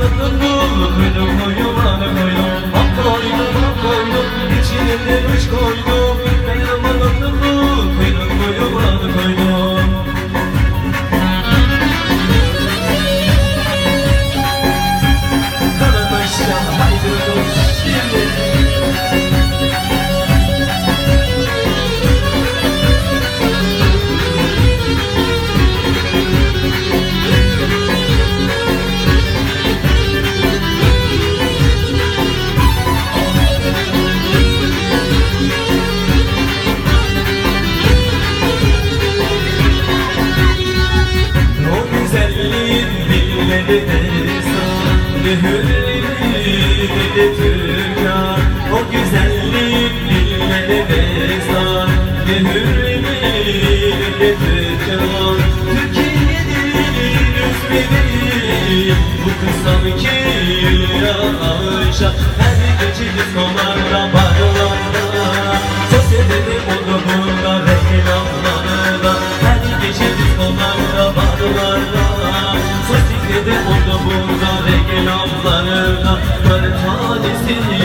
koydum, koydum, koydum, içine de üç koydum. Hüllini de O güzellik dillere bezar Hüllini de tükar Bu kız sanki yağışa Her geçici sonarla barlar continue.